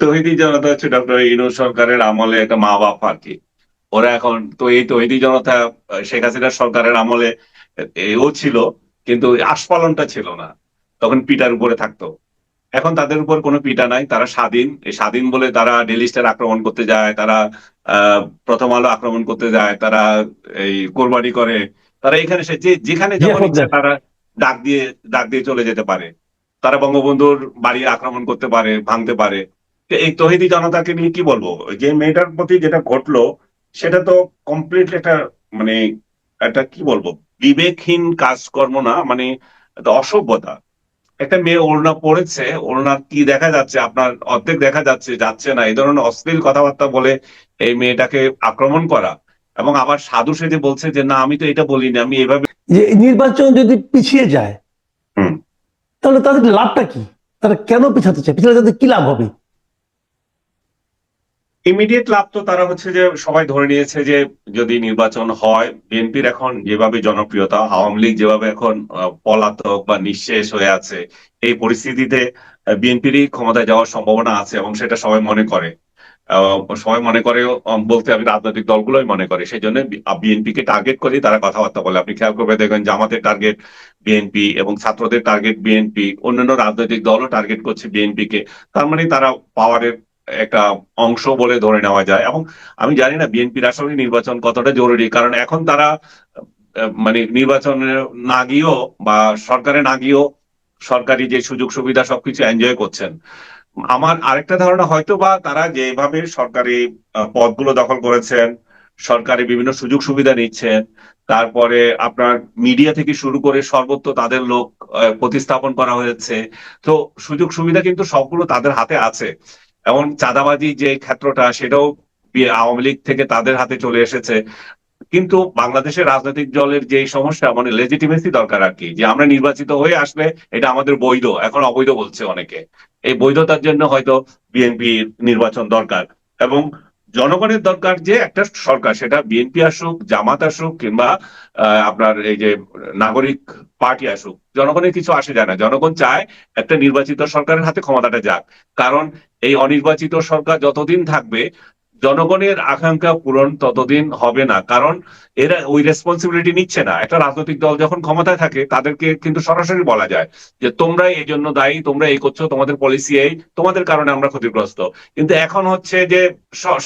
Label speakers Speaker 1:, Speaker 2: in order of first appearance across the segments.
Speaker 1: তহিদি জনতা হচ্ছে ডক্টর ইনু সরকারের আমলে একটা মা বাপ আর কি। ওরা এখন তো এই তহিদি জনতা শেখ হাসিনার সরকারের আমলে এও ছিল কিন্তু আস্ফালনটা ছিল না। তখন পিটার উপরে থাকতো। এখন তাদের উপর কোনো পিটা নাই তারা স্বাধীন। স্বাধীন বলে তারা ডেলি স্টার আক্রমণ করতে যায় তারা আহ প্রথম আলো আক্রমণ করতে যায় তারা এই কোরবানি করে। তারা এখানে সে যেখানে তারা ডাক দিয়ে ডাক দিয়ে চলে যেতে পারে। তারা বঙ্গবন্ধুর বাড়ি আক্রমণ করতে পারে ভাঙতে পারে। এই তহিদি জনতাকে নিয়ে কি বলব? যে মেয়েটার প্রতি যেটা ঘটলো সেটা তো কমপ্লিট একটা মানে একটা কি বলব? বিবেকহীন কাজকর্ম না মানে অসভ্যতা। একটা মেয়ে ওড়না পড়েছে ওড়না কি দেখা যাচ্ছে? আপনার অর্ধেক দেখা যাচ্ছে যাচ্ছে না। এই ধরনের অশ্লীল কথাবার্তা বলে এই মেয়েটাকে আক্রমণ করা। এবং আবার সাধু সেজে বলছে যে না আমি তো এটা বলিনি আমি এভাবে
Speaker 2: যে নির্বাচন যদি পিছিয়ে যায়
Speaker 1: হুম।
Speaker 2: তাহলে তাদের লাভটা কি? তারা কেন পিছাতে চায়? পিছালে তাদের কি লাভ হবে?
Speaker 1: ইমিডিয়েট লাভ তো তারা হচ্ছে যে সবাই ধরে নিয়েছে যে যদি নির্বাচন হয়, বিএনপির এখন যেভাবে জনপ্রিয়তা, আওয়ামী লীগ যেভাবে এখন পলাতক বা নিঃশেষ হয়ে আছে, এই পরিস্থিতিতে বিএনপিরই ক্ষমতায় যাওয়ার সম্ভাবনা আছে এবং সেটা সবাই মনে করে। সবাই মনে করে বলতে আমি রাজনৈতিক দলগুলোই মনে করে। সেই জন্য বিএনপি কে টার্গেট করেই তারা কথাবার্তা বলে। আপনি খেয়াল করবে, দেখবেন জামাতের টার্গেট বিএনপি এবং ছাত্রদের টার্গেট বিএনপি। অন্যান্য রাজনৈতিক দলও টার্গেট করছে বিএনপি কে তার মানে তারা পাওয়ারের একটা অংশ বলে ধরে নেওয়া যায়। এবং আমি জানি না বিএনপির আসলে নির্বাচন কতটা জরুরি, কারণ এখন তারা মানে নির্বাচনে না গিয়েও বা সরকারে না গিয়েও সরকারি যে সুযোগ সুবিধা সবকিছু এনজয় করছেন। আমার আরেকটা ধারণা হয়তো বা তারা যেভাবে সরকারি পদগুলো দখল করেছেন, সরকারি বিভিন্ন সুযোগ সুবিধা নিচ্ছেন, তারপরে আপনার মিডিয়া থেকে শুরু করে সর্বত্র তাদের লোক প্রতিস্থাপন করা হয়েছে। তো সুযোগ সুবিধা কিন্তু সবগুলো তাদের হাতে আছে। এমন চাঁদাবাজি যে ক্ষেত্রটা সেটাও আওয়ামী লীগ থেকে তাদের হাতে চলে এসেছে। কিন্তু বাংলাদেশের রাজনৈতিক দলের যে সমস্যা মানে লেজিটিমেসি দরকার আর কি, যে আমরা নির্বাচিত হয়ে আসলে এটা আমাদের বৈধ, এখন অবৈধ বলছে অনেকে। এই বৈধতার জন্য হয়তো বিএনপির নির্বাচন দরকার। এবং জনগণের দরকার যে একটা সরকার, সেটা বিএনপি আসুক, জামাত আসুক, কিংবা আপনার এই যে নাগরিক পার্টি আসুক, জনগণের কিছু আসে যায় না। জনগণ চায় একটা নির্বাচিত সরকারের হাতে ক্ষমতাটা যাক। কারণ এই অনির্বাচিত সরকার যতদিন থাকবে জনগণের আকাঙ্ক্ষা পূরণ ততদিন হবে না, কারণ এরা ওই রেসপন্সিবিলিটি নিচ্ছে না। একটা রাজনৈতিক দল যখন ক্ষমতায় থাকে, তাদেরকে কিন্তু সরাসরি বলা যায় যে, তোমরা এই জন্য দায়ী, তোমরা এই করছ, তোমাদের পলিসি এই, তোমাদের কারণে আমরা ক্ষতিগ্রস্ত। কিন্তু এখন হচ্ছে যে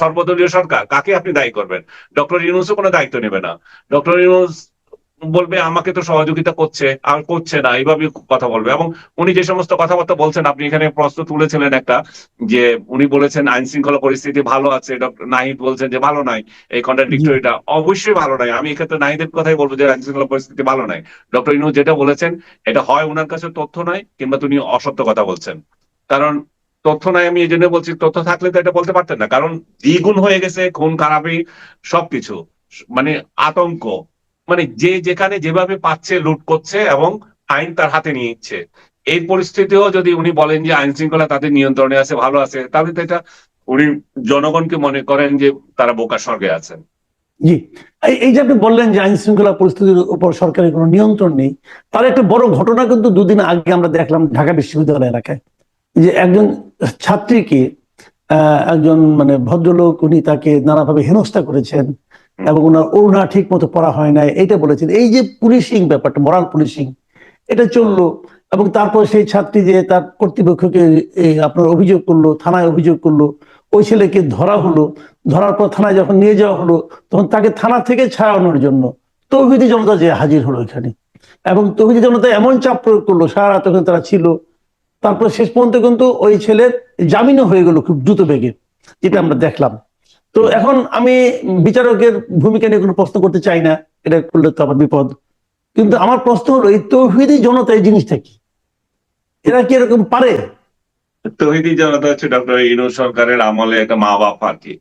Speaker 1: সর্বদলীয় সরকার, কাকে আপনি দায়ী করবেন? ডক্টর ইউনুসও কোনো দায়িত্ব নেবে না। ডক্টর ইউনুস বলবে আমাকে তো সহযোগিতা করছে আর করছে না। এইভাবে কথা বলবে। এবং উনি যে সমস্ত কথাবার্তা বলছেন আপনি এখানে প্রশ্ন তুলেছিলেন একটা যে উনি বলেছেন আইন শৃঙ্খলা পরিস্থিতি ভালো আছে। ডক্টর নাহিদ বলছেন যে ভালো নাই। এই কন্ট্রাডিক্টরিটা অবশ্যই ভালো নাই। আমি এক্ষেত্রে নাহিদের কথাই বলব যে আইন শৃঙ্খলা পরিস্থিতি ভালো নাই। ডক্টর ইনু যেটা বলেছেন এটা হয় ওনার কাছে তথ্য নাই কিংবা তিনি অসত্য কথা বলছেন। কারণ তথ্য নাই আমি এই জন্য বলছি তথ্য থাকলে তো এটা বলতে পারতেন না। কারণ দ্বিগুণ হয়ে গেছে খুন খারাপি সবকিছু। মানে আতঙ্ক। মানে যে যেখানে যেভাবে পাচ্ছে, লুট করছে এবং আইন তার হাতে নিয়ে এই পরিস্থিতিও যদি উনি বলেন যে আইন শৃঙ্খলা তাদের নিয়ন্ত্রণে আছে, ভালো আছে, তাহলে তো এটা উনি জনগণকে মনে করেন যে তারা বোকা স্বর্গে আছেন।
Speaker 2: জি। এই- যে আপনি বললেন যে আইন শৃঙ্খলা পরিস্থিতির উপর সরকারের কোনো নিয়ন্ত্রণ নেই, তার একটা বড় ঘটনা কিন্তু দুদিন আগে আমরা দেখলাম ঢাকা বিশ্ববিদ্যালয় এলাকায়। যে একজন ছাত্রীকে একজন মানে ভদ্রলোক, উনি তাকে নানাভাবে হেনস্থা করেছেন এবং ওনার ওড়না ঠিক মতো পড়া হয় নাই, এইটা বলেছেন এই যে পুলিশিং ব্যাপারটা মরাল পুলিশিং, এটা চলল এবং তারপর সেই ছাত্রী যে তার কর্তৃপক্ষকে আপনার অভিযোগ করল, থানায় অভিযোগ করল, ওই ছেলেকে ধরা হলো। ধরার পর থানায় যখন নিয়ে যাওয়া হলো, তখন তাকে থানা থেকে ছাড়ানোর জন্য তৌহিদি জনতা যে হাজির হলো এখানে। এবং তৌহিদি জনতা এমন চাপ প্রয়োগ করল, সারা রাত ওখানে তারা ছিল। তারপর শেষ পর্যন্ত কিন্তু ওই ছেলের জামিনও হয়ে গেল খুব দ্রুত বেগে, যেটা আমরা দেখলাম। তো এখন আমি বিচারকের ভূমিকা নিয়ে কোনো প্রশ্ন করতে চাই না, এটা করলে তো আবার বিপদ। কিন্তু আমার প্রশ্ন হলো, এই তৌহিদি জনতা এই জিনিসটা কি? এরা কি এরকম পারে?
Speaker 1: তহিদি জনতা হচ্ছে ডক্টর ইনু সরকারের আমলে একটা মা বাপ আর কি।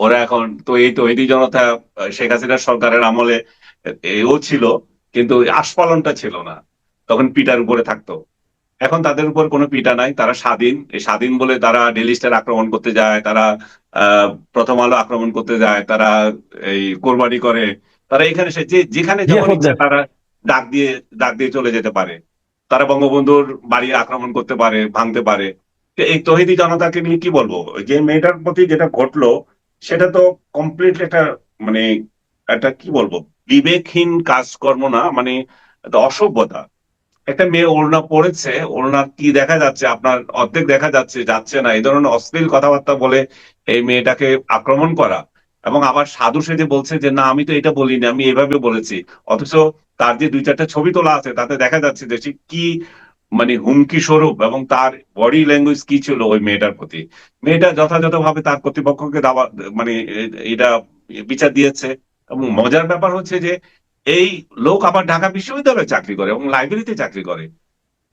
Speaker 1: ওরা এখন তো এই তহিদি জনতা, শেখ হাসিনার সরকারের আমলে এও ছিল, কিন্তু আস্ফালনটা ছিল না। তখন পিটার উপরে থাকতো। এখন তাদের উপর কোনো পিটা নাই তারা স্বাধীন। এই স্বাধীন বলে তারা ডেলি স্টার আক্রমণ করতে যায় তারা প্রথম আলো আক্রমণ করতে যায় তারা এই কোরবানি করে। তারা এখানে সে যেখানে। তারা ডাক দিয়ে ডাক দিয়ে চলে যেতে পারে। তারা বঙ্গবন্ধুর বাড়ি আক্রমণ করতে পারে ভাঙতে পারে। এই তহিদি জনতাকে নিয়ে কি বলব? যে মেয়েটার প্রতি যেটা ঘটলো সেটা তো কমপ্লিট একটা মানে একটা কি বলব? বিবেকহীন কাজকর্ম না মানে অসভ্যতা। একটা মেয়ে ওড়না পড়েছে ওড়না কি দেখা যাচ্ছে? আপনার অর্ধেক দেখা যাচ্ছে যাচ্ছে না। এই ধরনের অশ্লীল কথাবার্তা বলে এই মেয়েটাকে আক্রমণ করা। এবং আবার সাধু সেজে বলছে যে, না, আমি তো এটা বলিনি, আমি এভাবে বলেছি। অথচ তার যে দুই চারটা ছবি তোলা আছে, তাতে দেখা যাচ্ছে যে সে কি মানে হুমকি স্বরূপ এবং তার বডি ল্যাঙ্গুয়েজ কি ছিল ওই মেয়েটার প্রতি। মেয়েটা যথাযথভাবে তার কর্তৃপক্ষকে দাবা মানে এটা বিচার দিয়েছে। এবং মজার ব্যাপার হচ্ছে যে এই লোক আবার ঢাকা বিশ্ববিদ্যালয়ে চাকরি করে এবং লাইব্রেরিতে চাকরি করে।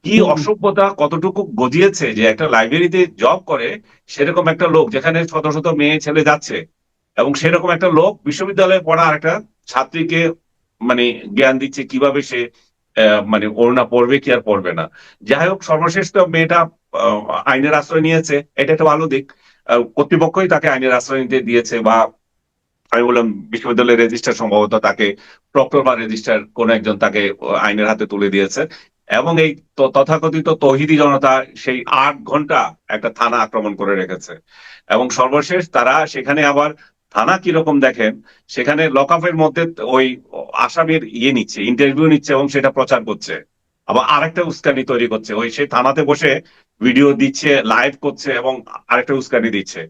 Speaker 1: কি অসভ্যতা কতটুকু গজিয়েছে যে একটা লাইব্রেরিতে জব করে সেরকম একটা লোক যেখানে শত শত মেয়ে ছেলে যাচ্ছে এবং সেরকম একটা লোক বিশ্ববিদ্যালয়ে পড়া আর একটা ছাত্রীকে মানে জ্ঞান দিচ্ছে কীভাবে সে মানে ওড়না পড়বে কি আর পড়বে না। যাই হোক সর্বশেষ তো মেয়েটা আইনের আশ্রয় নিয়েছে। এটা একটা ভালো দিক। কর্তৃপক্ষই তাকে আইনের আশ্রয় নিতে দিয়েছে বা আমি বললাম বিশ্ববিদ্যালয়ের রেজিস্ট্রার সম্ভবত তাকে প্রক্টর বা রেজিস্ট্রার কোন একজন তাকে আইনের হাতে তুলে দিয়েছে। এবং এই তথাকথিত তহিদি জনতা সেই আট ঘণ্টা একটা থানা আক্রমণ করে রেখেছে। এবং সর্বশেষ তারা সেখানে আবার থানা কীরকম দেখেন, সেখানে লকআপের মধ্যে ওই আসামির ইয়ে নিচ্ছে ইন্টারভিউ নিচ্ছে এবং সেটা প্রচার করছে। আবার আরেকটা উস্কানি তৈরি করছে। ওই সেই থানাতে বসে ভিডিও দিচ্ছে লাইভ করছে এবং আরেকটা উস্কানি দিচ্ছে।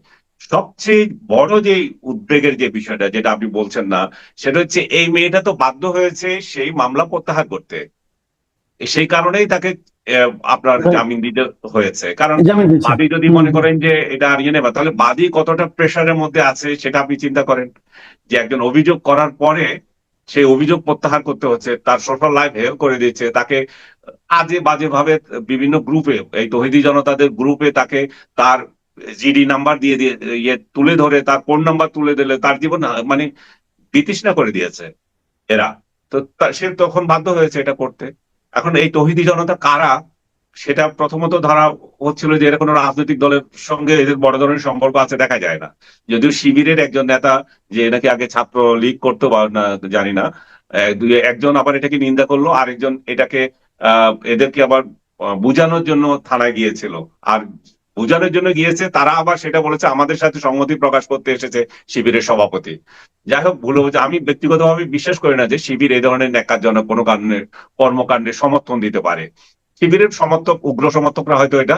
Speaker 1: সবচেয়ে বড় যে উদ্বেগের যে বিষয়টা যেটা আপনি বলছেন না সেটা হচ্ছে এই মেয়েটা তো বাধ্য হয়েছে সেই মামলা প্রত্যাহার করতে। সেই কারণেই তাকে আপনার
Speaker 2: হ্যাঁ।
Speaker 1: জামিন দিতে হয়েছে। কারণ বাদী যদি মনে করেন যে এটা আর ইয়ে নেবা তাহলে বাদী কতটা প্রেশারের মধ্যে আছে সেটা আপনি চিন্তা করেন। যে একজন অভিযোগ করার পরে সেই অভিযোগ প্রত্যাহার করতে হচ্ছে তার সোশ্যাল লাইফ হেল করে দিচ্ছে তাকে আজে বাজে ভাবে বিভিন্ন গ্রুপে এই তহিদি জনতাদের গ্রুপে তাকে তার জিডি নাম্বার দিয়ে দিয়ে ইয়ে তুলে ধরে, তার ফোন নাম্বার তুলে দিলে তার জীবন মানে বিতৃষ্ণা করে দিয়েছে এরা। তো সে তখন বাধ্য হয়েছে এটা করতে। এখন এই তহিদি জনতা কারা? সেটা প্রথমত ধরা হচ্ছিল যে এরা কোনো রাজনৈতিক দলের সঙ্গে এদের বড় ধরনের সম্পর্ক আছে, দেখা যায় না। যদিও শিবিরের একজন নেতা যে নাকি আগে ছাত্র লীগ করতো বা জানি না একজন আবার এটাকে নিন্দা করল, আরেকজন এটাকে এদেরকে আবার বুঝানোর জন্য থানায় গিয়েছিল। আর বুঝানোর জন্য গিয়েছে, তারা আবার সেটা বলেছে, আমাদের সাথে সংহতি প্রকাশ করতে এসেছে শিবিরের সভাপতি। যাই হোক, ভুল হয়েছে। আমি ব্যক্তিগতভাবে বিশ্বাস করি না যে শিবির এই ধরনের ন্যাকারজনক কোনো কারণে কর্মকাণ্ডে সমর্থন দিতে পারে। শিবিরের সমর্থক, উগ্র সমর্থকরা হয়তো এটা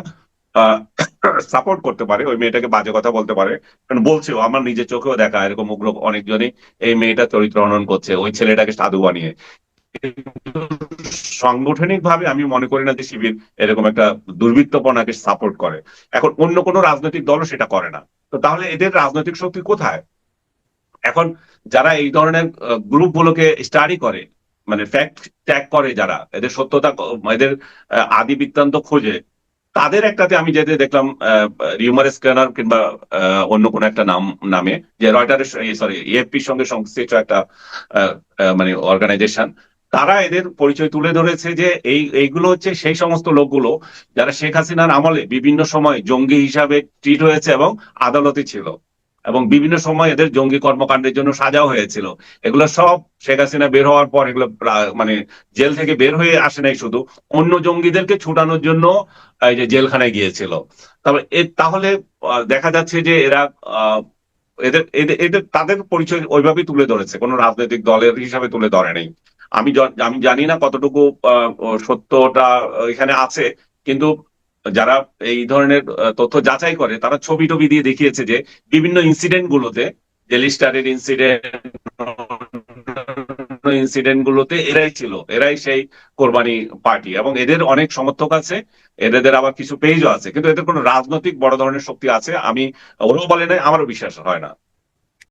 Speaker 1: সাপোর্ট করতে পারে। ওই মেয়েটাকে বাজে কথা বলতে পারে। কারণ বলছেও আমার নিজের চোখেও দেখা। এরকম উগ্র অনেকজনই এই মেয়েটা চরিত্র হনন করছে। ওই ছেলেটাকে সাধু বানিয়ে। সাংগঠনিক ভাবে আমি মনে করি না যে শিবির এরকম একটা দুর্বৃত্তপনাকে সাপোর্ট করে। এখন অন্য কোনো রাজনৈতিক দলও সেটা করে না। তো তাহলে এদের রাজনৈতিক শক্তি কোথায়? এখন যারা এই ধরনের গ্রুপ গুলোকে স্টাডি করে মানে ফ্যাক্ট ট্যাগ করে যারা, এদের সত্যতা এদের আদি বৃত্তান্ত খোঁজে, তাদের একটাতে আমি যেতে দেখলাম রিউমার স্ক্যানার কিংবা অন্য কোনো একটা নাম, নামে, যে রয়টারের সরি এএফপির সঙ্গে সংশ্লিষ্ট একটা মানে অর্গানাইজেশন তারা এদের পরিচয় তুলে ধরেছে যে এই, এইগুলো হচ্ছে সেই সমস্ত লোকগুলো যারা শেখ হাসিনার আমলে বিভিন্ন সময় জঙ্গি হিসাবে ট্রিট হয়েছে এবং আদালতে ছিল এবং বিভিন্ন সময় এদের জঙ্গি কর্মকাণ্ডের জন্য সাজাও হয়েছিল। এগুলো সব শেখ হাসিনা বের হওয়ার পর এগুলো মানে জেল থেকে বের হয়ে আসে নাই শুধু, অন্য জঙ্গিদেরকে ছুটানোর জন্য এই যে জেলখানায় গিয়েছিল। তবে তাহলে দেখা যাচ্ছে যে এরা এদের এদের তাদের পরিচয় ওইভাবেই তুলে ধরেছে, কোনো রাজনৈতিক দলের হিসাবে তুলে ধরে নেই আমি আমি জানি না কতটুকু সত্যটা এখানে আছে, কিন্তু যারা এই ধরনের তথ্য যাচাই করে, তারা ছবি টবি দিয়ে দেখিয়েছে যে বিভিন্ন ইনসিডেন্ট গুলোতে, যে লিস্টারের ইনসিডেন্ট ইনসিডেন্ট গুলোতে এরাই ছিল, এরাই সেই কোরবানি পার্টি, এবং এদের অনেক সমর্থক আছে, এদের আবার কিছু পেজও আছে, কিন্তু এদের কোনো রাজনৈতিক বড় ধরনের শক্তি আছে, আমি ওরাও বলে নাই, আমারও বিশ্বাস হয় না।